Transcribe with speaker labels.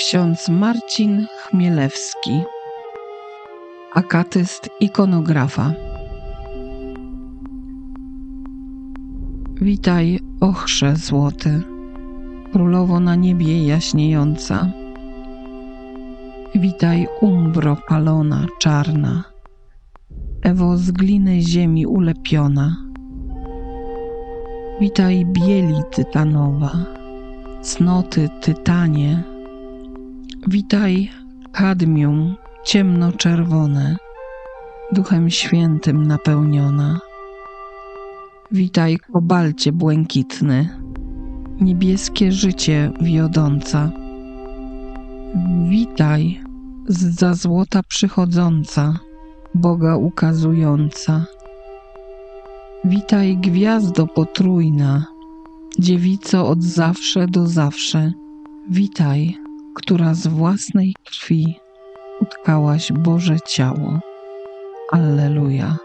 Speaker 1: ksiądz Marcin Chmielewski, akatyst ikonografa. Witaj, ochrze złoty, królowo na niebie jaśniejąca. Witaj, umbro palona, czarna, Ewo z gliny ziemi ulepiona. Witaj, bieli tytanowa, cnoty tytanie. Witaj, kadmium ciemnoczerwone, duchem świętym napełniona. Witaj, kobalcie błękitny, niebieskie życie wiodąca. Witaj, za złota przychodząca, Boga ukazująca. Witaj, gwiazdo potrójna, dziewico od zawsze do zawsze. Witaj, która z własnej krwi utkałaś Boże ciało. Alleluja.